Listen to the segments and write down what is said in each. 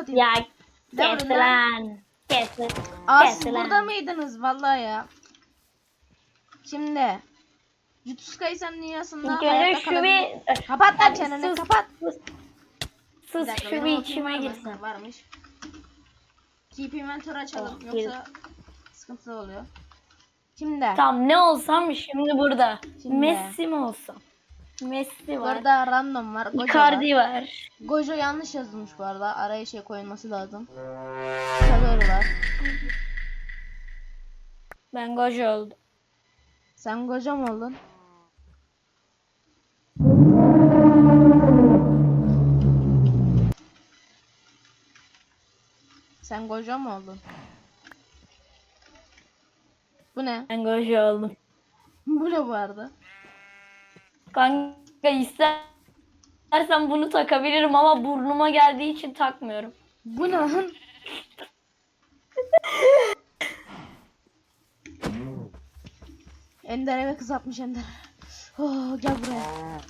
satayım. Ya Ne kes lan. Kes. Aa kes siz lan. burada mıydınız vallahi ya? Şimdi Jutsukai sen dünyasında İlk önce şu kalabilir- bir... Kapat lan çeneni kapat. Sus, sus şu bir içime. Ha, Varmış. Keep inventory açalım Oh, yoksa sıkıntı oluyor. Şimdi Tamam ne olsam şimdi burada. Şimdi. Messi mi olsam? Messi var. burada random var. Gojo var. Icardi var. Gojo yanlış yazılmış bu arada. Araya şey koyulması lazım. Kalır var. Ben Gojo oldum. Sen Gojo mu oldun? Sen Gojo mu oldun? Bu ne? Ben Gojo oldum. Bu ne bu arada? Kanka istersen bunu takabilirim ama burnuma geldiği için takmıyorum. Bu ne lan? Ender eve kız atmış Ender. Oh, gel buraya.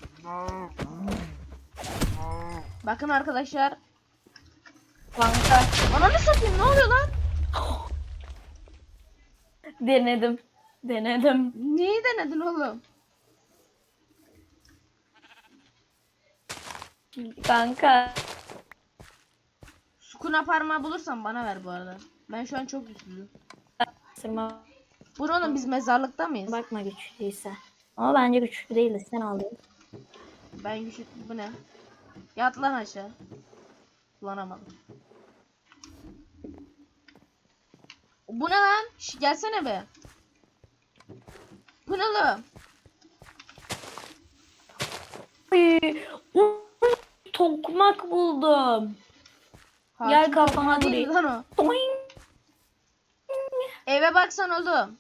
Bakın arkadaşlar. Kanka Ananı satayım ne oluyor lan? denedim. Denedim. Neyi denedin oğlum? Kanka Sukuna parmağı bulursan bana ver bu arada. Ben şu an çok güçlüyüm. ısırma Bu ne oğlum biz mezarlıkta mıyız? bakma güçlüyse. Ama bence güçlü değildi. Sen aldın. Ben güçlü. Bu ne? Yat lan aşağı. Kullanamadım. Bu ne lan? Şş, gelsene be. Uy, uy, tokmak buldum. Gel Hakim kafana toprağı değil vurayım. Lan o. Doing. Eve baksan oğlum.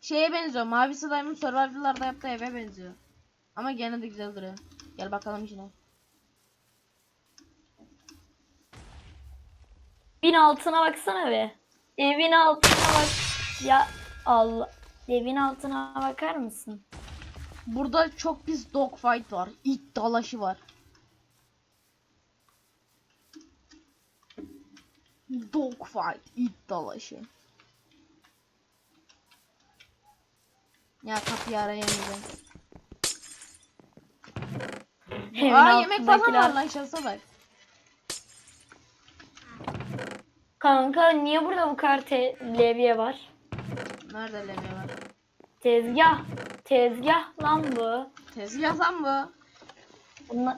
Şeye benziyor. Mavi Slime'ın Survival'larda yaptığı eve benziyor. Ama gene de güzel duruyor. Gel bakalım içine. Evin altına baksana be. Evin altına bak. Ya Allah. Evin altına bakar mısın? Burada çok pis dogfight var. İt dalaşı var. Dogfight, it dalaşı. Ya kapıyı arayamayacağım. Evin Aa yemek falan var lan şansa bak. Kanka niye burada bu kadar te- levye var? Nerede levye var? Tezgah. Tezgah lan bu. Tezgah lan bu. Bunlar...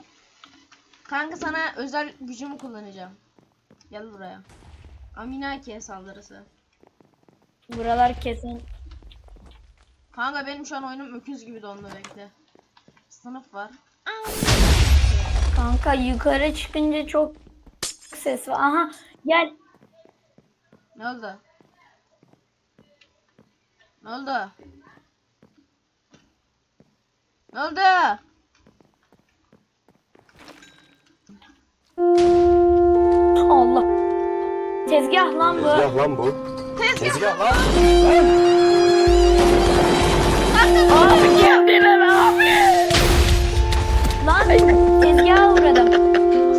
Kanka sana özel gücümü kullanacağım. Gel buraya. Aminaki'ye saldırısı. Buralar kesin. Kanka benim şu an oyunum öküz gibi dondu bekle. Sınıf var. Kanka yukarı çıkınca çok ses var. Aha gel. Ne oldu? Ne oldu? Ne oldu? Allah. Tezgah lan bu. Tezgah lan bu. Tezgah lan. Abi kendine ne Lan tezgaha uğradım.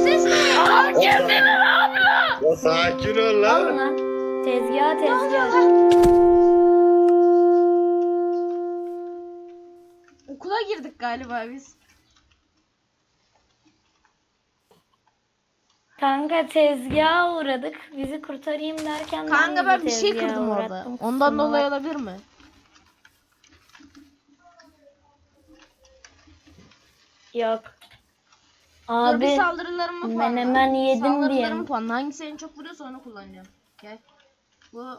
Ses ne? Abi kendine ne yapıyor? Ya sakin ol lan. lan. Tezgah tezgah. Okula girdik galiba biz. Kanka tezgaha uğradık. Bizi kurtarayım derken Kanka ben bir şey tezgaha kırdım orada. uğrattım. Ondan Kusura dolayı olabilir mi? Yok. Bir Abi saldırılarımı puanla. menemen yedim Saldırılarımı diyelim. puanla. Hangisi en çok vuruyorsa onu kullanacağım. Gel. Bu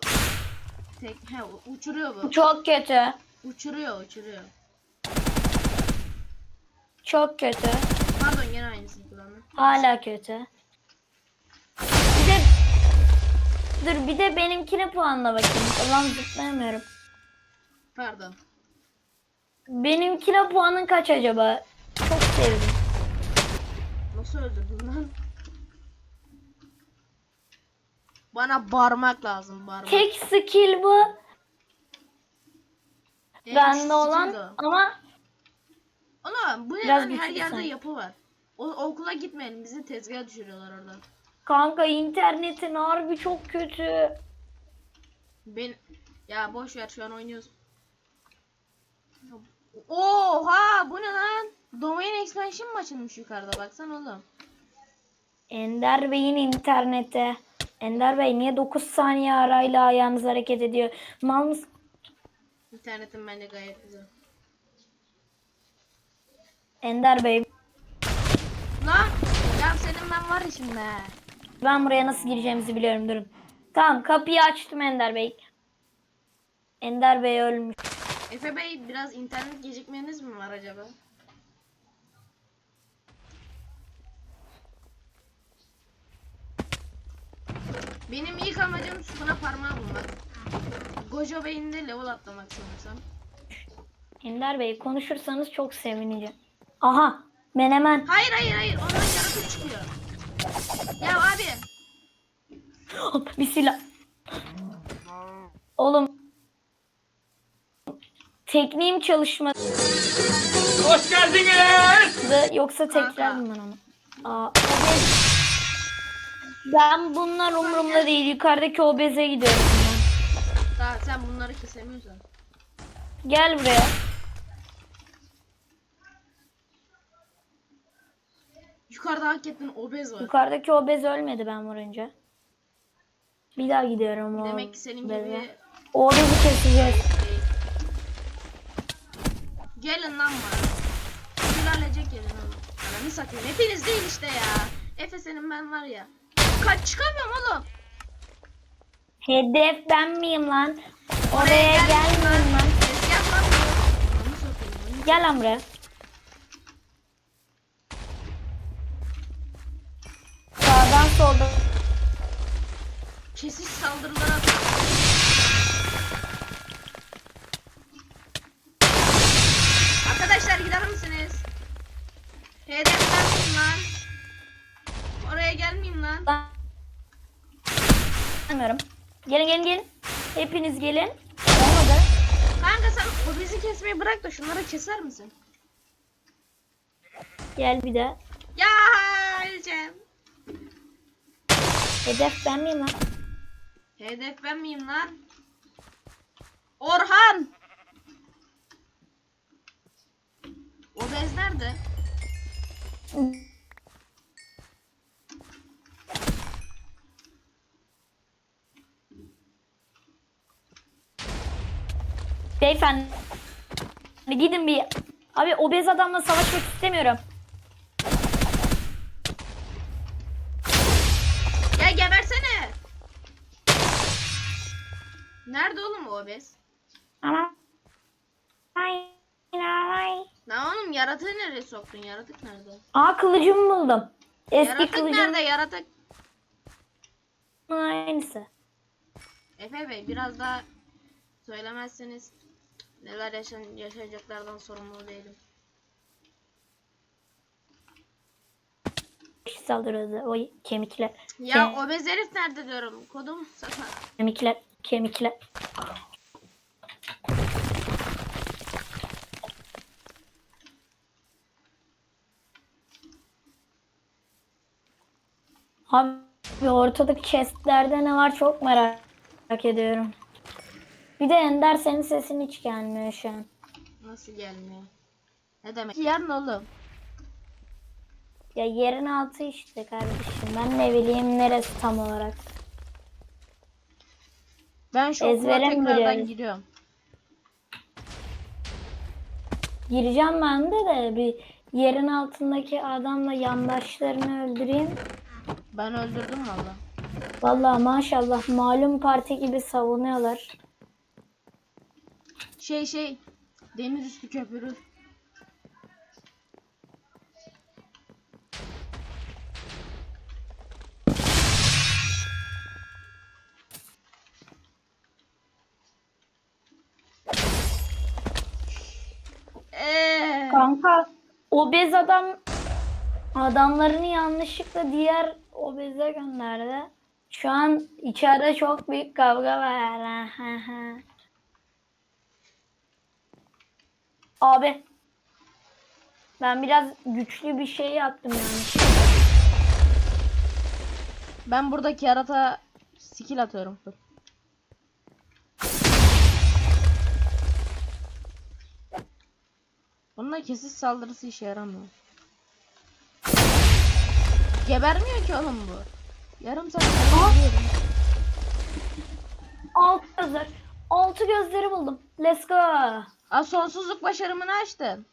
tek he uçuruyor bu. çok kötü. Uçuruyor uçuruyor. Çok kötü. Pardon gene aynısını kullandım. Hala kötü. Dur bir de benimkine puanla bakayım. Ulan zıplayamıyorum. Pardon. Benimkine puanın kaç acaba? Çok sevdim. Nasıl öldürdün lan? Bana bağırmak lazım bağırmak. Tek skill bu. En Bende olan o. ama Ana bu ne Biraz lan her yerde sen. yapı var. O, okula gitmeyelim bizi tezgaha düşürüyorlar orada. Kanka internetin harbi çok kötü. Ben ya boş ver şu an oynuyoruz. Oha bu ne lan? Domain expansion mı açılmış yukarıda baksana oğlum. Ender Bey'in internete. Ender Bey niye 9 saniye arayla ayağınız hareket ediyor? Mal mısın? İnternetim bence gayet güzel. Ender Bey Lan ya senin ben var şimdi. Ben buraya nasıl gireceğimizi biliyorum durun. Tamam kapıyı açtım Ender Bey. Ender Bey ölmüş. Efe Bey biraz internet gecikmeniz mi var acaba? Benim ilk amacım suna parmağı bulmak. Gojo Bey'in de level atlamak sanırsam. Ender Bey konuşursanız çok sevineceğim. Aha menemen. Hayır hayır hayır ondan yaratık çıkıyor. Ya abi Hop, bir silah. Oğlum. Tekniğim çalışmadı. Hoş geldiniz. Yoksa tekrar mı ben onu? Aa, obez. Ben bunlar umurumda değil. Yukarıdaki obeze gidiyorum ben. daha sen bunları kesemiyorsan. Gel buraya. Yukarıda hakikaten obez var. Yukarıdaki obez ölmedi ben vurunca. Bir daha gidiyorum o Demek ki senin obeze. gibi O obezi keseceğiz. Gelin lan bana. Sülalecek gelin oğlum. Ananı satayım. Hepiniz değil işte ya. Efe senin ben var ya. Kaç çıkamıyorum oğlum. Hedef ben miyim lan? Oraya gelmiyorum lan. Tezgah lan. Gel lan buraya. Sağdan soldan. Kesiş saldırılara. Arkadaşlar gider misiniz? Hedef ben miyim lan? Oraya gelmeyeyim lan. Bilmiyorum. Gelin gelin gelin. Hepiniz gelin. Olmadı. Kanka sen o bizi kesmeyi bırak da şunları keser misin? Gel bir de. Ya öleceğim. Hedef ben miyim lan? Hedef ben miyim lan? Orhan! O bez nerede? Beyefendi. Gidin bir. Abi obez adamla savaşmak istemiyorum. Nerede oğlum o bez? Ama. Ay. Ay. Lan oğlum yaratığı nereye soktun? Yaratık nerede? Aa kılıcımı buldum. Eski Yaratık kılıcımın nerede? Yaratık. aynısı. Efe Bey biraz daha söylemezseniz neler yaşan yaşayacaklardan sorumlu değilim. Saldırıyordu o kemikler. Ya Ke- obez herif nerede diyorum? Kodum sakın. Kemikler. Kemikler. Abi ortadaki chestlerde ne var çok merak ediyorum. Bir de Ender senin sesin hiç gelmiyor şu an. Nasıl gelmiyor? Ne demek? Yarın oğlum. Ya yerin altı işte kardeşim. Ben ne bileyim neresi tam olarak. Ben şu okula Ezbere mi tekrardan biliyoruz? gidiyorum. Gireceğim ben de de bir yerin altındaki adamla yandaşlarını öldüreyim. Ben öldürdüm valla. Vallahi maşallah malum parti gibi savunuyorlar. Şey şey. Demir üstü köprü. Eee. Kanka obez adam adamlarını yanlışlıkla diğer obeze gönderdi. Şu an içeride çok büyük kavga var. Abi ben biraz güçlü bir şey yaptım yani. Ben buradaki yarata skill atıyorum. Dur. Bununla kesis saldırısı işe yaramıyor. Gebermiyor ki oğlum bu. Yarım saat gebermiyorum. Altı gözler. Altı gözleri buldum. Let's go. Aa sonsuzluk başarımını açtın.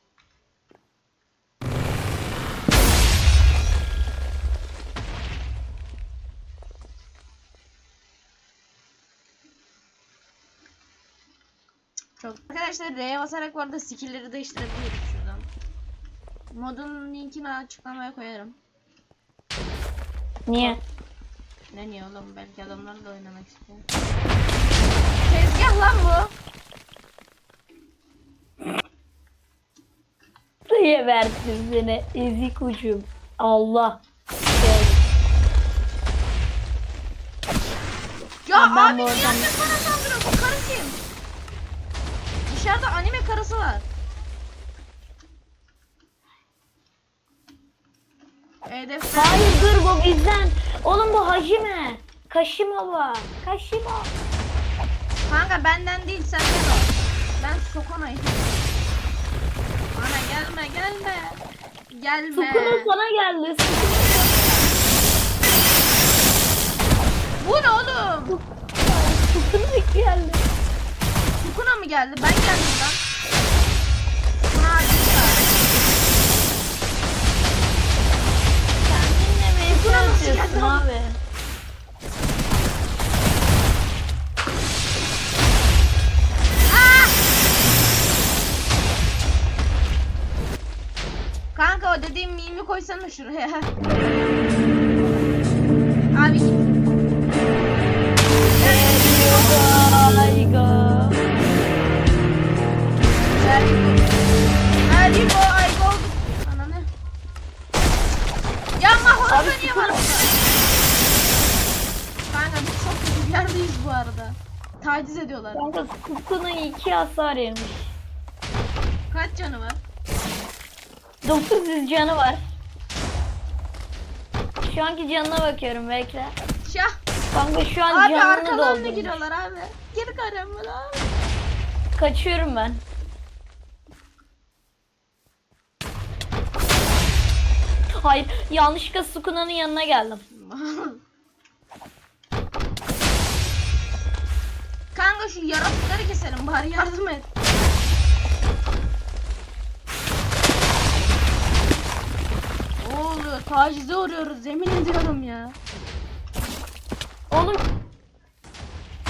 Çok. Arkadaşlar R'ye basarak bu arada skill'leri değiştirebiliyoruz şuradan. Modun linkini açıklamaya koyarım. Niye? Ne niye oğlum belki adamlar da oynamak istiyor. Tezgah lan bu. Diye verdim seni. Ezik ucum. Allah. Ya Abi ben abi niye bana Dışarıda anime karısı var. Hedef Hayır dur bu bizden. Oğlum bu Hajime. Kaşima bu. Kaşima. Kanka benden değil senden o. Ben Sokona'yım. Bana gelme gelme. Gelme. Sukuna sana geldi. Sukuna Bu ne oğlum? Sukuna geldi. Sukuna mı geldi? Ben geldim lan. Sukuna nasıl çalışıyorsun geldi? abi. Ah! Kanka o dediğim mimi koysana şuraya. Abi git. Aygo. Taciz ediyorlar. Kanka Sukuna iki hasar yemiş. Kaç canı var? 900 canı var. Şu anki canına bakıyorum bekle. Şah. Kanka şu an Abi canını doldurmuş. giriyorlar abi. Gir karamel abi. Kaçıyorum ben. Hayır yanlışlıkla Sukuna'nın yanına geldim. Kanka şu yaratıkları keselim bari yardım et. Ne oluyor? Tacize uğruyoruz yemin ediyorum ya. Oğlum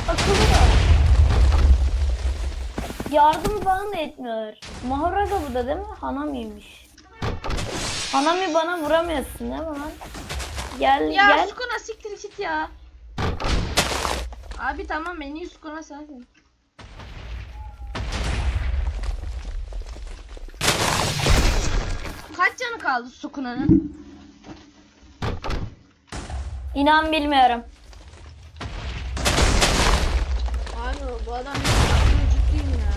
akıllı da. Yardım falan da etmiyor. Mahoraga bu da değil mi? Hanami'ymiş. Hanami bana vuramıyorsun değil mi lan? Gel Ya gel. Sukuna siktir git ya. Abi tamam en iyi Sukuna sensin. Kaç canı kaldı Sukuna'nın? İnan bilmiyorum. Abi bu adam ciddiyim ya.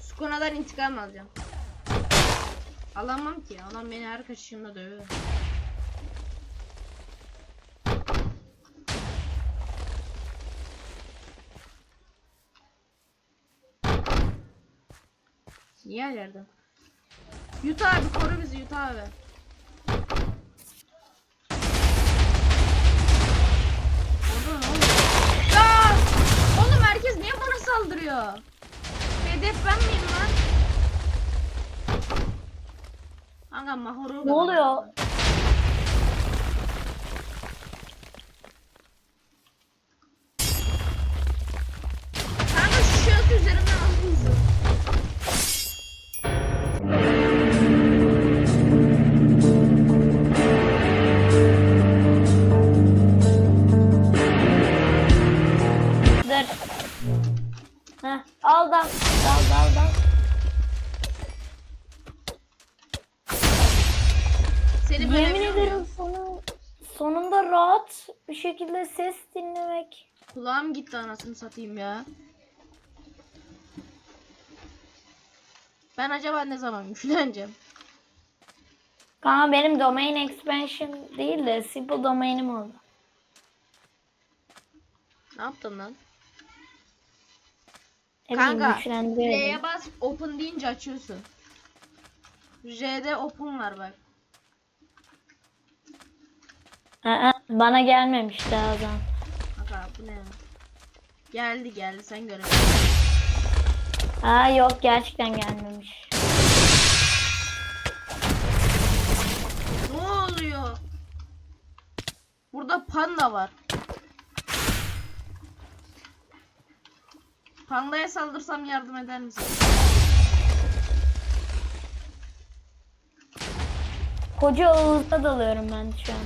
Sukuna'dan intikam alacağım. Alamam ki. Adam beni her kaçışımda dövüyor. Niye her yerden? Yut abi koru bizi Yut abi. Orada ne oluyor? Ya! Oğlum herkes niye bana saldırıyor? Hedef ben miyim lan? Kanka mahoro. Ne oluyor? Heh, al dal. Dal dal dal. Seni böyle Yemin ederim sonu, sonunda rahat bir şekilde ses dinlemek. Kulağım gitti anasını satayım ya. Ben acaba ne zaman güçleneceğim? Kanka benim domain expansion değil de simple domainim oldu. Ne yaptın lan? Kanka. R'ye bas open deyince açıyorsun. J'de open var bak. Aa, bana gelmemiş daha zaman. Kanka bu ne? Geldi geldi sen göre. Aa yok gerçekten gelmemiş. Ne oluyor? Burada panda var. Pandaya saldırsam yardım eder misin? Koca Oğuz'da dalıyorum ben şu an.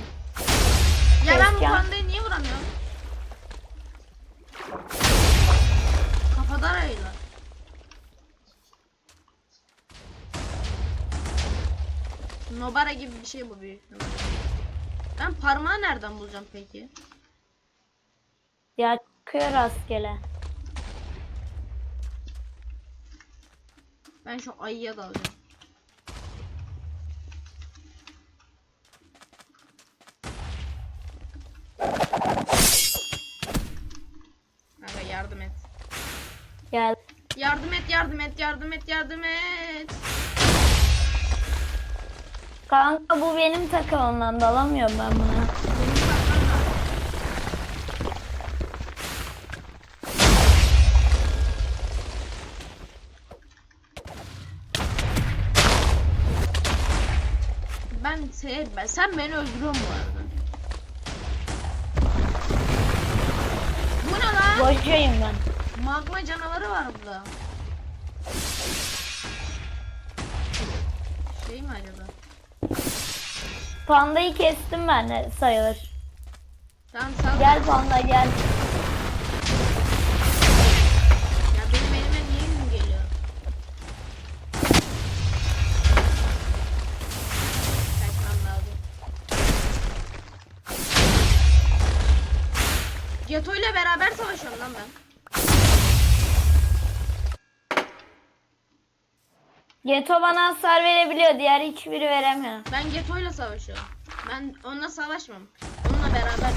Ya ben bu pandayı niye vuramıyorum? Kafadan ayılar. Nobara gibi bir şey bu büyük. Ben parmağı nereden bulacağım peki? Ya çıkıyor rastgele. Ben şu ayıya dalacağım. Kanka yardım et. Gel. Yardım et, yardım et, yardım et, yardım et. Kanka bu benim takımımdan dalamıyorum ben buna. Ben, sen beni öldürüyorsun bu arada. Bu ne lan? Bocayım ben. Magma canavarı var burada. Şey mi acaba? Pandayı kestim ben de sayılır. Tamam sal. Gel panda gel. Lan ben. Geto bana hasar verebiliyor. Diğer hiçbiri veremiyor. Ben Geto ile savaşıyorum. Ben onunla savaşmam. Onunla beraber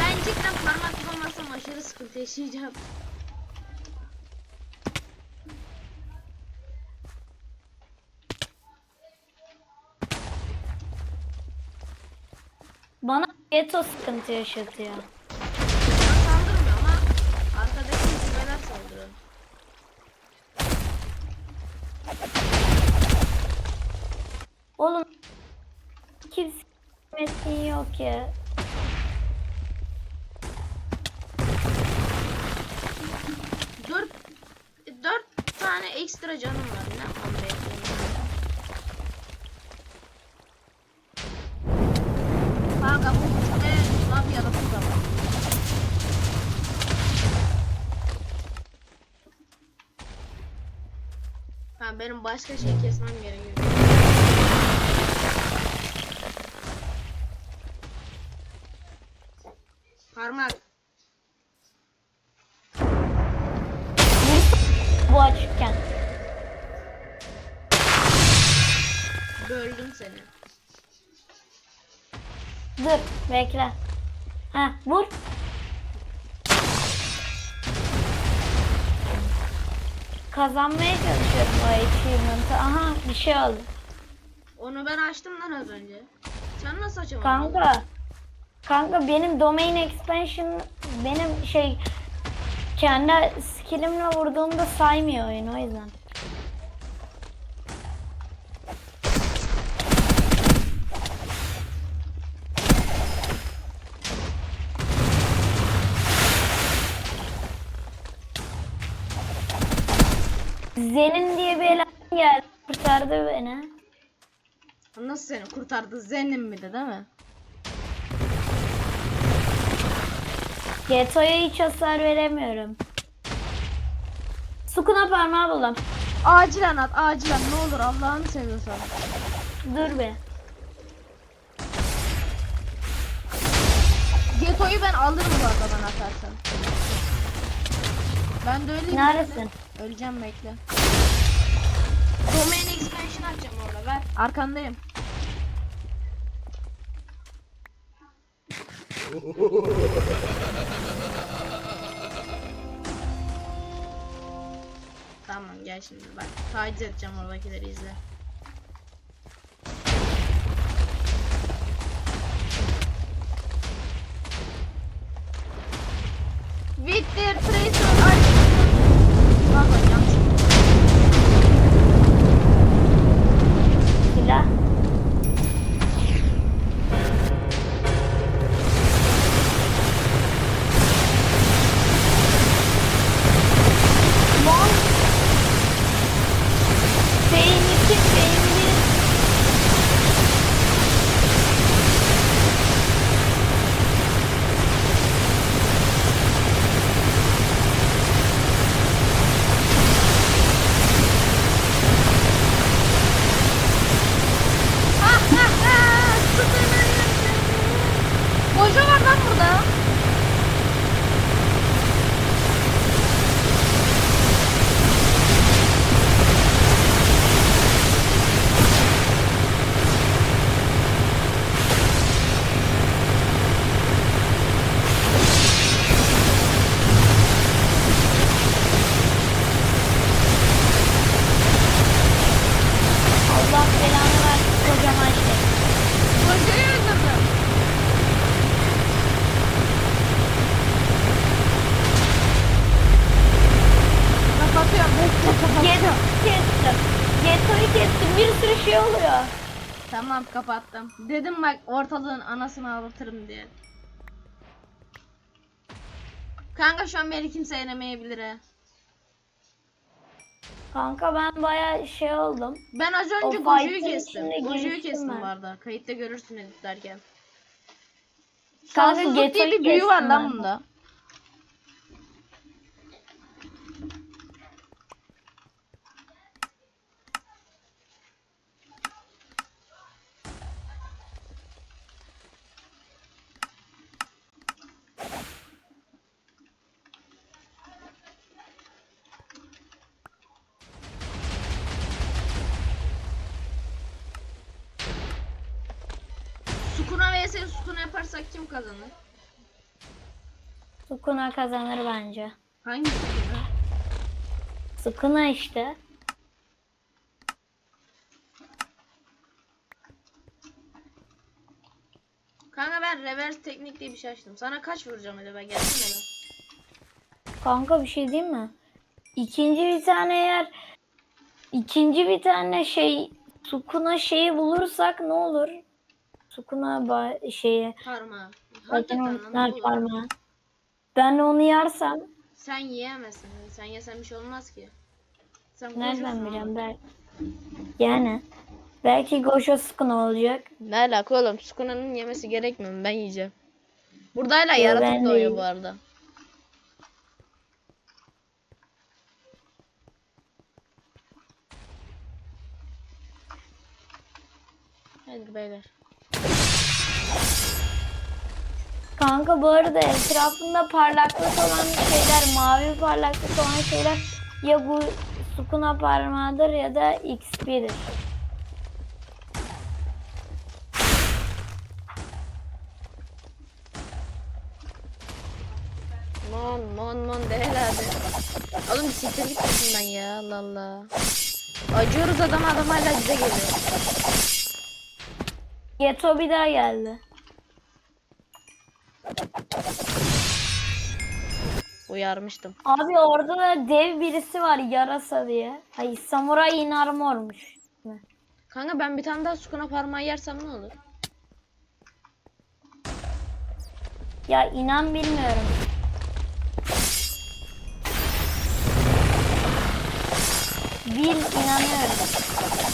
Ben cidden parmak bulamazsam aşırı sıkıntı yaşayacağım. Bana Geto sıkıntı yaşatıyor. Ben saldırmıyor ama arkadaki hizmeler saldırıyor. Oğlum kimse metin yok ya. Dört, dört tane ekstra canım var. Ne yapmam Ha, benim başka şey kesmem gerekiyor. Parmak. Bu açıkken. Böldüm seni. Dur bekle. Ha vur. Kazanmaya çalışıyorum o achievement'ı. Aha bir şey oldu. Onu ben açtım lan az önce. Sen nasıl açamadın? Kanka. Kanka benim domain expansion benim şey kendi skillimle vurduğumda saymıyor oyun o yüzden. Zenin diye bir eleman geldi kurtardı beni. Nasıl seni kurtardı? Zenim mi de değil mi? Geto'ya hiç hasar veremiyorum. Sukuna parmağı buldum. Acilen at, acilen ne olur Allah'ını seviyorsan. Dur be. Geto'yu ben alırım bu arada bana atarsan. Ben de öyleyim. Neredesin? Öleceğim bekle. Domain expansion açacağım orada ver. Arkandayım. tamam gel şimdi bak. Taciz edeceğim oradakileri izle. Geto kestim. Geto'yu kestim. Bir sürü şey oluyor. Tamam kapattım. Dedim bak ortalığın anasını ağlatırım diye. Kanka şu an beni kimse yenemeyebilir he. Kanka ben bayağı şey oldum. Ben az önce Goju'yu kestim. Goju'yu kestim ben. bu arada. Kayıtta görürsün editlerken. Kanka Şanssızlık diye bir büyü var lan bunda. Sukuna vs Sukuna yaparsak kim kazanır? Sukuna kazanır bence. Hangi Sukuna? Sukuna işte. Kanka ben reverse teknik diye bir şey açtım. Sana kaç vuracağım acaba? Gelsene ben. Kanka bir şey diyeyim mi? İkinci bir tane eğer ikinci bir tane şey Sukuna şeyi bulursak ne olur? Sukuna ba- şeyi Parmağı. Hakikaten parmağı. Ben onu yarsam Sen yiyemezsin. Sen yesen bir şey olmaz ki. Sen nereden ama. ben? Yani belki Goşo Sukuna olacak. Ne alaka oğlum? Sukuna'nın yemesi gerekmiyor mu? Ben yiyeceğim. Burada hala Yo, yaratık doğuyor yiyeceğim. bu arada. Hadi beyler. Kanka bu arada etrafında parlaklık olan şeyler, mavi parlaklık olan şeyler ya bu Sukuna parmağıdır ya da XP'dir. Mon mon mon de herhalde. Oğlum siktir git başımdan ya Allah Allah. Acıyoruz adam adam hala bize geliyor. Geto bir daha geldi. Uyarmıştım. Abi orada da dev birisi var yarasa diye. Ay samuray in armormuş. Kanka ben bir tane daha sukuna parmağı yersem ne olur? Ya inan bilmiyorum. Bil inanıyorum.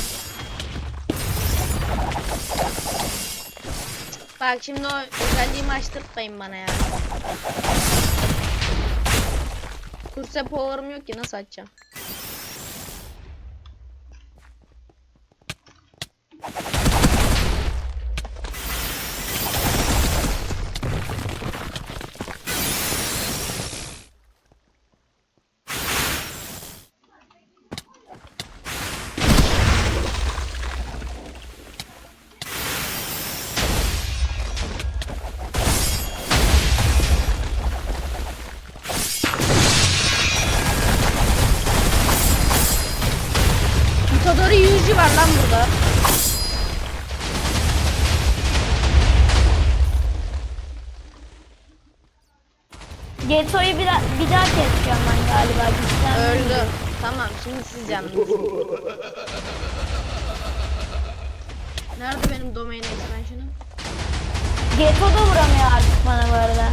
Bak şimdi o özelliğimi açtırtmayın bana ya. Kurse power'ım yok ki nasıl açacağım? Bir, daha- keseceğim ben galiba. Gitsen Öldü. Tamam şimdi siz yalnız. Nerede benim domain expansion'ım? Geto da vuramıyor artık bana bu arada.